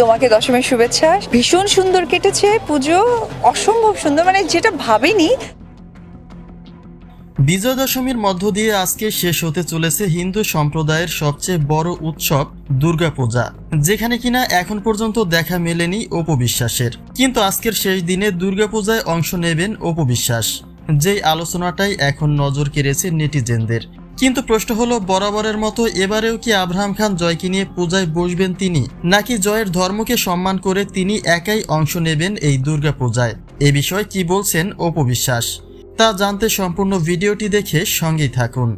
তোমাকে দশমীর শুভেচ্ছা। ভীষণ সুন্দর কেটেছে, পুজো অসম্ভব সুন্দর মানে যেটা ভাবিনি। বিজয় দশমীর মধ্য দিয়ে আজকে শেষ হতে চলেছে হিন্দু সম্প্রদায়ের সবচেয়ে বড় উৎসব দুর্গাপূজা, যেখানে কিনা এখন পর্যন্ত দেখা মেলেনি অপবিশ্বাসের কিন্তু আজকের শেষ দিনে দুর্গাপূজায় অংশ নেবেন অপবিশ্বাস যেই আলোচনাটাই এখন নজর কেড়েছে নেটিজেনদের। কিন্তু প্রশ্ন হলো, বরাবরের মতো এবারেও কি আব্রাহাম খান জয়কে নিয়ে পূজায় বসবেন তিনি? নাকি জয়ের ধর্মকে সম্মান করে তিনি একাই অংশ নেবেন এই দুর্গা পূজায়? এ বিষয়ে কি বলছেন অপবিশ্বাস তা জানতে সম্পূর্ণ ভিডিওটি দেখে সঙ্গেই থাকুন।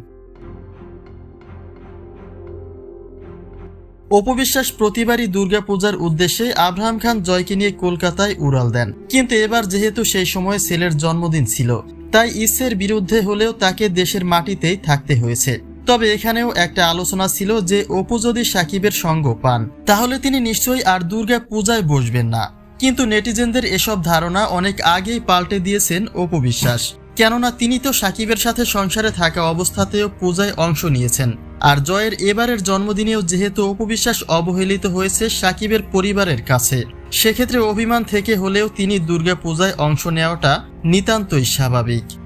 অপবিশ্বাস প্রতিবারই দুর্গাপূজার উদ্দেশ্যে আব্রাহাম খান জয়কে নিয়ে কলকাতায় উড়াল দেন। কিন্তু এবার যেহেতু সেই সময় ছেলের জন্মদিন ছিল, তাই ইসের বিরুদ্ধে হলেও তাকে দেশের মাটিতেই থাকতে হয়েছে। তবে এখানেও একটা আলোচনা ছিল যে অপু যদি সাকিবের সঙ্গ পান, তাহলে তিনি নিশ্চয়ই আর দুর্গা পূজায় বসবেন না। কিন্তু নেটিজেনদের এসব ধারণা অনেক আগেই পাল্টে দিয়েছেন অপু বিশ্বাস। কেননা তিনি তো সাকিবের সাথে সংসারে থাকা অবস্থাতেও পূজায় অংশ নিয়েছেন। আর জয়ের এবারের জন্মদিনেও যেহেতু অপবিশ্বাস অবহেলিত হয়েছে সাকিবের পরিবারের কাছে, সেক্ষেত্রে অভিমান থেকে হলেও তিনি দুর্গা পূজায় অংশ নেওয়াটা নিতান্তই স্বাভাবিক।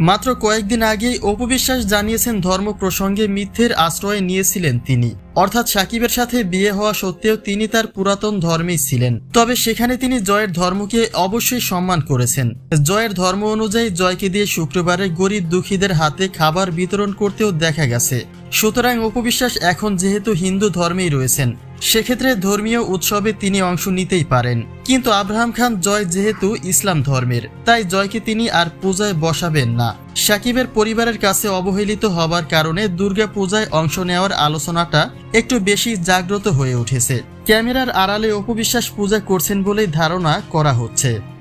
মাত্র কয়েকদিন আগেই অপবিশ্বাস জানিয়েছেন ধর্ম প্রসঙ্গে মিথ্যের আশ্রয় নিয়েছিলেন তিনি। অর্থাৎ সাকিবের সাথে বিয়ে হওয়া সত্ত্বেও তিনি তার পুরাতন ধর্মেই ছিলেন। তবে সেখানে তিনি জয়ের ধর্মকে অবশ্যই সম্মান করেছেন। জয়ের ধর্ম অনুযায়ী জয়কে দিয়ে শুক্রবারে গরিব দুঃখীদের হাতে খাবার বিতরণ করতেও দেখা গেছে। সুতরাং অপবিশ্বাস এখন যেহেতু হিন্দু ধর্মেই রয়েছেন সেক্ষেত্রে ধর্মীয় উৎসবে তিনি অংশ নিতেই পারেন। কিন্তু আব্রাহাম খান জয় যেহেতু ইসলাম ধর্মের, তাই জয়কে তিনি আর পূজায় বসাবেন না। সাকিবের পরিবারের কাছে অবহেলিত হবার কারণে দুর্গা পূজায় অংশ নেওয়ার আলোচনাটা একটু বেশি জাগ্রত হয়ে উঠেছে। ক্যামেরার আড়ালে অপবিশ্বাস পূজা করছেন বলেই ধারণা করা হচ্ছে।